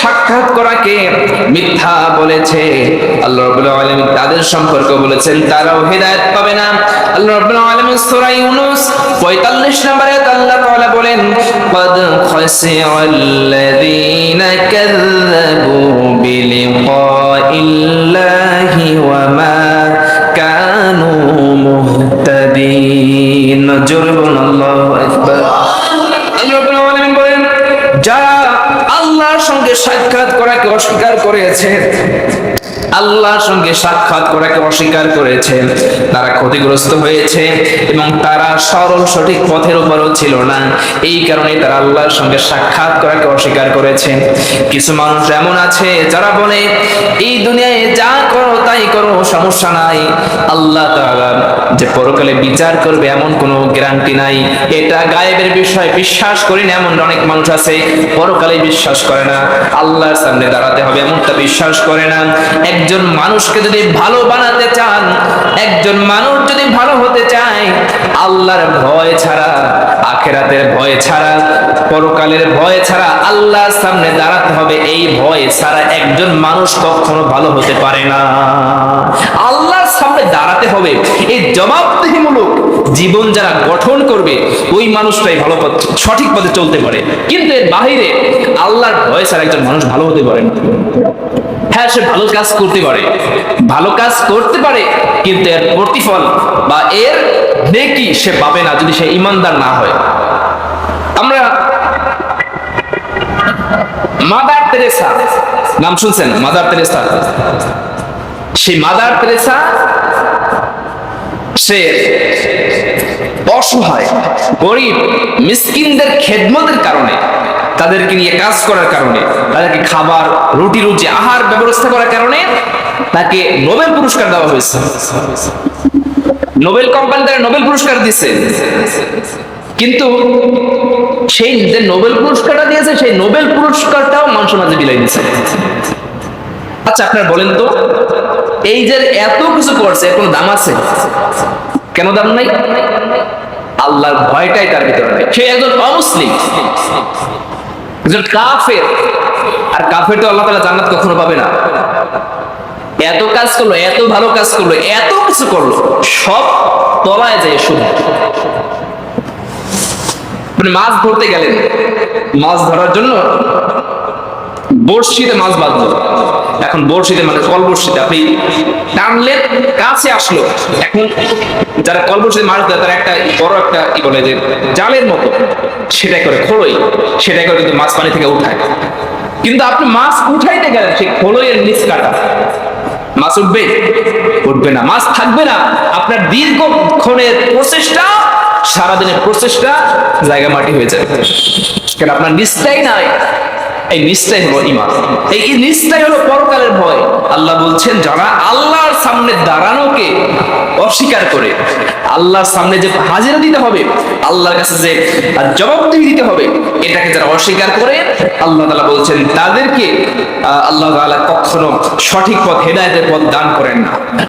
সাক্ষাৎ করাকে মিথ্যা বলেছে আল্লাহ রাব্বুল আলামিন তাদের সম্পর্কে বলেছেন তারাও হেদায়েত পাবে না আল্লাহ রাব্বুল আলামিন সূরা ইউনূস 45 নম্বরে আল্লাহ তাআলা বলেন قد خسر الذين كذبوا بلقاء আল্লাহর সঙ্গে সাক্ষাৎ করাকে অস্বীকার করেছে। আল্লাহর সঙ্গে সাক্ষাৎ করাকে অস্বীকার করেছে। তারা ক্ষতিগ্রস্ত হয়েছে এবং তারা সরল সঠিক পথের উপরও ছিল না। এই কারণে তারা আল্লাহর সঙ্গে সাক্ষাৎ করাকে অস্বীকার করেছে। কিছু মানুষ এমন আছে যারা বলে, এই দুনিয়ায় যা করো তাই করো, সমস্যা নাই। আল্লাহ তাআলা যে পরকালে বিচার করবে এমন কোনো গ্যারান্টি নাই। এটা গায়েবের বিষয়, বিশ্বাস করি না, এমন অনেক মানুষ আছে। পরকালে বিশ্বাস করে না। আল্লাহর সামনে দাঁড়াতে হবে, এমনটা বিশ্বাস করে না। একজন মানুষকে যদি ভালো বানাতে চান, একজন মানুষ যদি ভালো হতে চায়, আল্লাহর ভয় ছাড়া, আখেরাতের ভয় ছাড়া, পরকালের ভয় ছাড়া আল্লাহর সামনে দাঁড়াতে হবে, এই ভয় ছাড়া একজন মানুষ কখনো ভালো হতে পারে না। সামনে দাঁড়াতে হবে। এই জবাবদিহিমূলক জীবন যারা গঠন করবে, ওই মানুষটাই ভালো পথ, সঠিক পথে চলতে পারে। কিন্তু এর বাহিরে আল্লাহর ভয় ছাড়া একজন মানুষ ভালো হতে পারে না। হ্যাঁ সে ভালো কাজ করতে পারে। ভালো কাজ করতে পারে, কিন্তু এর প্রতিফল বা এর নেকি সে পাবে না যদি সে ইমানদার না হয়। আমরা মাদার তেরেসা, নাম শুনছেন? Mother Teresa. সেই মাদার তেরেসা সে অসহায়, গরিব, মিসকিনদের খেদমতের কারণে, তাদেরকে নিয়ে কাজ করার কারণে, তাদেরকে খাবার, রুটি রুটি আহার ব্যবস্থা করার কারণে তাকে নোবেল পুরস্কার দেওয়া হয়েছে। নোবেল কোম্পানি তারা নোবেল পুরস্কার দিছে কিন্তু সেই যে নোবেল পুরস্কারটা দিয়েছে, সেই নোবেল পুরস্কারটাও মানুষের মাঝে বিলাই দিয়েছে। আচ্ছা আপনার বলেন তো, এই যে এত কিছু করছে কোনো দাম আছে? কেন দাম নাই? আল্লাহর ভয়টাই তার ভিতরে নাই। সে একজন অমুসলিম। একজন কাফের। আর কাফের তো আল্লাহ তাআলা জান্নাত কখনো পাবে না। এত কাজ করল, এত ভালো কাজ করল, এত কিছু করল, সব তলায় যায় শুধু। আপনি মাছ ধরতে গেলেন। মাছ ধরার জন্য বড়শিতে মাছ বাঁধলো। এখন বড়শিতে মানে কল বড়শিতে আপনি টানলেন, কাছে আসলো। এখন যারা কল বড়শিতে মাছ দেয় তারা একটা বড় একটা কি বলে যে জালের মতো। সেটাই করে খোলই সেটাই করে কিন্তু মাছ পানি থেকে উঠায়। কিন্তু আপনি মাছ উঠাইতে গেলেন, সেই খোলইয়ের নিচ কাটা। মাছ উঠবে? উঠবে না। মাছ থাকবে না। আপনার দীর্ঘক্ষণের প্রচেষ্টা, সারাদিনের প্রচেষ্টা, জায়গা মাটি হয়ে যাবে। কেন? আপনার নিস্তাই নাই। এই নিস্তাই হলো ইমান এই নিস্তাই হলো পরকালের ভয়। আল্লাহ বলছেন, যারা আল্লাহর সামনে দাঁড়ানোকে অস্বীকার করে, আল্লাহর সামনে যে হাজিরা দিতে হবে, আল্লাহর কাছে যে জবাবদিহি দিতে হবে, এটাকে যারা অস্বীকার করে, আল্লাহ তাআলা বলছেন, তাদেরকে আল্লাহ তাআলা কখনো সঠিক পথ, হেদায়েতের পথ দান করেন না।